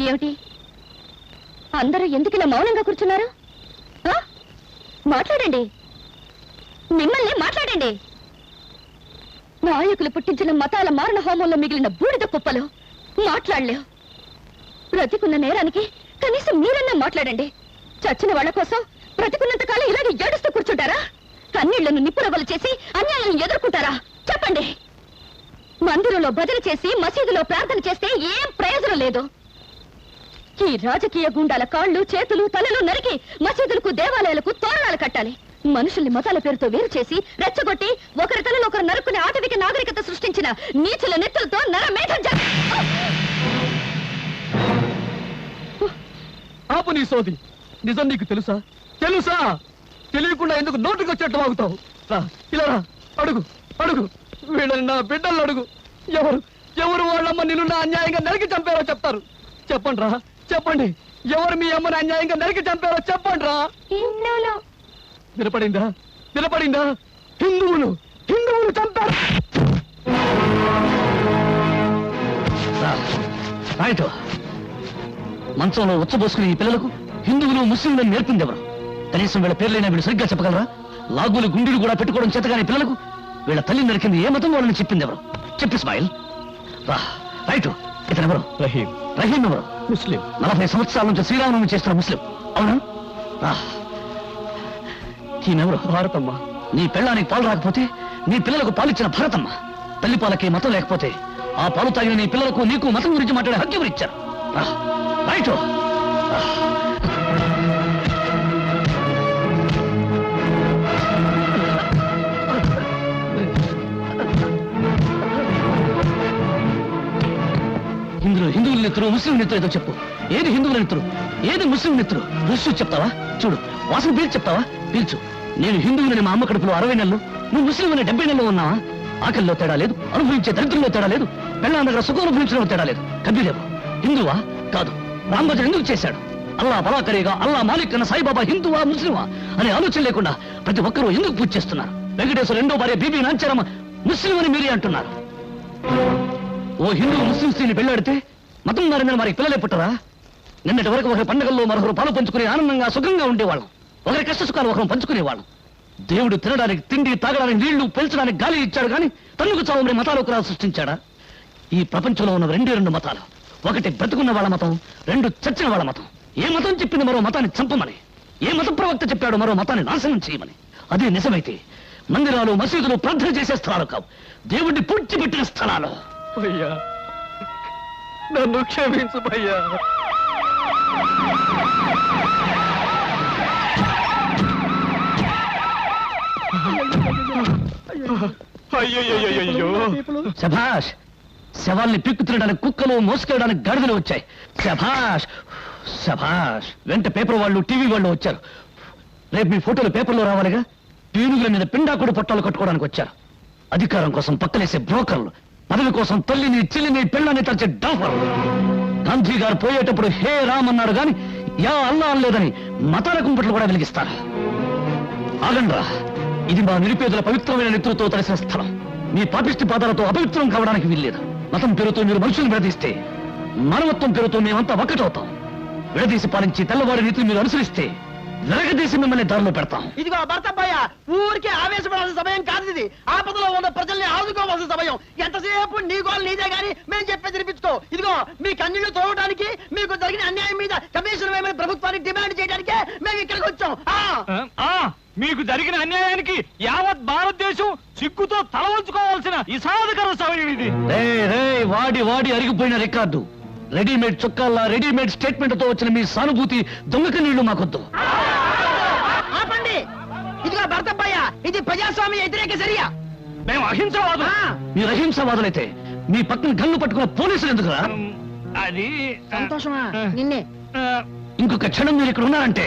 ఏమిటి? అందరూ ఎందుకు ఇలా మౌనంగా కూర్చున్నారు? ఆ? మాట్లాడండి. మిమ్మల్ని మాట్లాడండి. నాయకులు పుట్టించిన మతాల మారణ హోమంలో మిగిలిన బూడిద కుప్పలు మాట్లాడలేవు. బ్రతికున్న నేరానికి కనీసం మీరన్నా మాట్లాడండి. చచ్చిన వాళ్ళ కోసం బ్రతికున్నంత కాలం ఇలాగే ఏడుస్తూ కూర్చుంటారా? కన్నీళ్ళను నిప్పురవ్వలు చేసి అన్యాయాలను ఎదుర్కొంటారా? చెప్పండి. మందిరంలో భజన చేసి మసీదులో ప్రార్థన చేస్తే ఏం ప్రయోజనం లేదు? ఈ రాజకీయ గుండాల కాళ్ళు చేతులు తలలు నరికి మసీదులకు దేవాలయాలకు తోరణాలు కట్టాలి. మనుషుల్ని మతాల పేరుతో వేరు చేసి రెచ్చగొట్టి ఒకరి తలను ఒకరు నరుకునే ఆటవిక నాగరికత సృష్టించిన నీచుల నెత్తులతో నరమేధం ఆపు నీ సోది. నిజం నీకు తెలుసా? తెలుసా? తెలియకుండా ఎందుకు నోటికి వచ్చేట్టు వాగుతావు? రా ఇలా రా. అడుగు అడుగు. వీళ్ళని నా బిడ్డలు అడుగు. ఎవరు ఎవరు వాళ్ళమ్మ నిన్ను నా అన్యాయంగా నరికి చంపారో చెప్తారు. చెప్పండి రా. చెప్పండి. ఎవరు మీ అమ్మని అన్యాయంగా నరికి చంపారో చెప్పండి రా. వినపడిందా? వినపడిందా? హిందువులు హిందువులు చంపారు. రైట్ మంచంలో ఉచ్చబోసుకునే ఈ పిల్లలకు హిందువులు ముస్లింలను నేర్పింది ఎవరు కనీసం వీళ్ళ పేర్లైనా వీళ్ళు సరిగ్గా చెప్పగలరా? లాగులు గుండెలు కూడా పెట్టుకోవడం చేతగాని పిల్లలకు వీళ్ళ తల్లి నరికింది ఏ మతం వాళ్ళని చెప్పింది ఎవరు చెప్పి స్మైల్. రా రైట్ ఇతను ఎవరు రహీం. రహీం ఎవరు? ముస్లిం. నలభై సంవత్సరాల నుంచి శ్రీరామనవమి చేస్తున్న ముస్లిం. అవునా? రా. ఈమెవరు భారతమ్మ. నీ పెళ్ళానికి పాలు రాకపోతే నీ పిల్లలకు పాలిచ్చిన భరతమ్మ. తల్లి పాలకి మతం లేకపోతే ఆ పాలు తాగిన నీ పిల్లలకు నీకు మతం గురించి మాట్లాడే హక్కు ఎవరు ఇచ్చారు? రా, రైట్ హిందువుల ముస్లిం నెత్తురు ఏదో చెప్పు. ఏది హిందువుల నెత్తురు ఏది ముస్లిం నెత్తురు రుసు చెప్తావా? చూడు. వాసన పీల్చి చెప్తావా? పీల్చు. నేను హిందువులని మా అమ్మ కడుపులో అరవై నెలలు నువ్వు ముస్లిం అని డెబ్బై నెలలు ఉన్నావా? ఆకలిలో తేడా లేదు అనుభవించే దరిద్రంలో తేడా లేదు పెళ్ళాం దగ్గర సుఖం అనుభవించడంలో తేడా లేదు. కబీలేవు హిందువా? కాదు. రాంభజన్ ఎందుకు చేశాడు? అల్లా బలాకరిగా అల్లా మాలిక్ అన్న సాయిబాబా హిందువా ముస్లిమా అనే ఆలోచన లేకుండా ప్రతి ఒక్కరూ ఎందుకు పూజ చేస్తున్నారు? వెంకటేశ్వర రెండో భార్య బీబీ నాంచారమ్మ ముస్లిం అని మీరే అంటున్నారు. ఓ హిందూ ముస్లిం స్త్రీని పెళ్ళాడితే మతం మారిన మరి పిల్లలే పుట్టరా? నిన్నటి వరకు ఒకరి పండుగల్లో మరొకరు పాలు పంచుకుని ఆనందంగా సుఖంగా ఉండేవాళ్ళం. ఒకరి కష్ట సుఖాలు ఒకరు పంచుకునేవాళ్ళం. దేవుడు తినడానికి తిండి తాగడానికి నీళ్ళు పెంచడానికి గాలి ఇచ్చాడు కానీ తన్నుకు చావమని మతాలు ఒకరా సృష్టించాడా? ఈ ప్రపంచంలో ఉన్న రెండే రెండు మతాలు. ఒకటి బ్రతుకున్న వాళ్ళ మతం రెండు చచ్చిన వాళ్ళ మతం. ఏ మతం చెప్పింది మరో మతాన్ని చంపమని ఏ మత ప్రవక్త చెప్పాడు మరో మతాన్ని నాశనం చేయమని. అదే నిజమైతే మందిరాలు మసీదులు ప్రార్థన చేసే స్థలాలు కావు. దేవుడిని పూడ్చిపెట్టిన స్థలాలు. అయ్యా. నన్ను క్షమించు భయ్యా అయ్యో శభాష్ శవాల్ని పిక్కు తినడానికి కుక్కలు మోసుకెళ్ళడానికి గాడిదలు వచ్చాయి. శభాష్ శభాష్ వెంట పేపర్ వాళ్ళు టీవీ వాళ్ళు వచ్చారు. రేపు మీ ఫోటోలు పేపర్లో రావాలిగా? పీనుగుల మీద పిండాకుడు పట్టాలు కట్టుకోవడానికి వచ్చారు. అధికారం కోసం పక్కలేసే బ్రోకర్లు. పదవి కోసం తల్లిని చెల్లిని పిల్లని తలచే డాఫర్. గాంధీ గారు పోయేటప్పుడు హే రామ్ అన్నాడు గాని యా అల్లా అనలేదని మతాల కుంపట్లు కూడా వెలిగిస్తారు. ఆగండ్రా ఇది మా నిరుపేదల పవిత్రమైన నిద్రతో తలసిన స్థలం. మీ పాపిష్టి పాదాలతో అపవిత్రం కావడానికి వీల్లేదు. మతం పేరుతో మీరు మనుషులను విడదీస్తే మానవత్వం పేరుతో మేమంతా ఒక్కటవుతాం. విడదీసి పాలించి తెల్లవారి నీతిని మీరు అనుసరిస్తే వెరగదీసి మిమ్మల్ని దారిలో పెడతాం. ఇదిగో భర్తప్పయ్య ఊరికే ఆవేశపడాల్సిన సమయం కాదు ఇది ఆపదలో ఉన్న ప్రజల్ని ఆదుకోవాల్సిన సమయం. ఎంతసేపు నీ గోలు నీదే గాని మేము చెప్పే తినిపించుకో ఇదిగో మీ కన్నీళ్ళు తోవడానికి మీకు జరిగిన అన్యాయం మీద కమిషన్ వేయమని ప్రభుత్వానికి డిమాండ్ చేయడానికే మేము ఇక్కడికి వచ్చాం. ఆ! ఆ మీకు జరిగిన అన్యాయానికి యావత్ భారతదేశం సిగ్గుతో తల వంచుకోవాల్సిన ఇసాదకర సమయం ఇది. వాడి వాడి అరిగిపోయిన రికార్డు రెడీమేడ్ చొక్కాల్లా రెడీమేడ్ స్టేట్మెంట్తో వచ్చిన మీ సానుభూతి దొంగక నీళ్ళు మాకొద్దు. ఇది ప్రజాస్వామ్య వ్యతిరేక చర్య. మేము అహింసవాదు ఆ! మీరు అహింసవాదులైతే మీ పక్కన గన్ను పట్టుకున్న పోలీసులు ఎందుకురా? అది సంతోషమా? నిన్నే. ఇంకొక క్షణం మీరు ఇక్కడ ఉన్నారంటే.